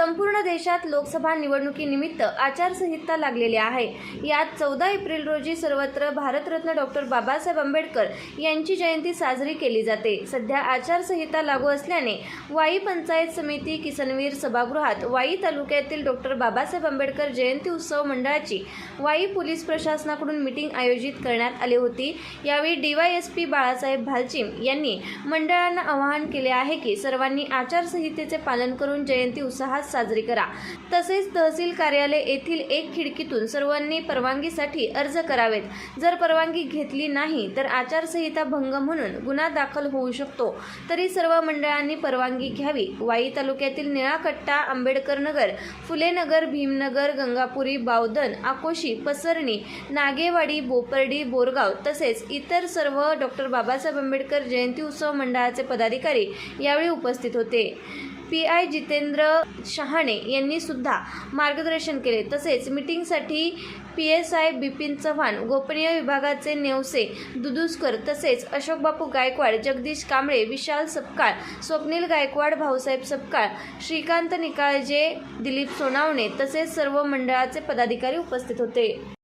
संपूर्ण देशात लोकसभा निवडणुकीनिमित्त आचारसंहिता लागलेली आहे. यात चौदा एप्रिल रोजी सर्वत्र भारतरत्न डॉक्टर बाबासाहेब आंबेडकर यांची जयंती साजरी केली जाते. सध्या आचारसंहिता लागू असल्याने वाई पंचायत समिती किसनवीर सभागृहात वाई तालुक्यातील डॉक्टर बाबासाहेब आंबेडकर जयंती उत्सव मंडळाची वाई पोलीस प्रशासनाकडून मिटिंग आयोजित करण्यात आली होती. यावेळी डीवायएसपी बाळासाहेब भालचिम यांनी मंडळांना आवाहन केले आहे की सर्वांनी आचारसंहितेचे पालन करून जयंती उत्साहात साजरी करा. तसेच तहसील कार्यालय येथील एक खिडकीतून सर्वांनी परवानगीसाठी अर्ज करावेत. जर परवानगी घेतली नाही तर आचारसंहिता भंग म्हणून गुन्हा दाखल होऊ शकतो. तरी सर्व मंडळांनी परवानगी घ्यावी. वाई तालुक्यातील निळाकट्टा आंबेडकर नगर फुलेनगर भीमनगर गंगापुरी बावधन आकोशी पसरणी नागेवाडी बोपर्डी बोरगाव तसेच इतर सर्व डॉक्टर बाबासाहेब आंबेडकर जयंती उत्सव मंडळाचे पदाधिकारी यावेळी उपस्थित होते. पी आय जितेंद्र शहाणे यांनी सुद्धा मार्गदर्शन केले. तसेच मीटिंगसाठी P S I Bipin Chavan गोपनीय विभागाचे नेवसे दुदुसकर तसेच अशोकबापू गायकवाड जगदीश कांबळे विशाल सपकाळ स्वप्नील गायकवाड भाऊसाहेब सपकाळ श्रीकांत निकाळजे दिलीप सोनावणे तसेच सर्व मंडळाचे पदाधिकारी उपस्थित होते.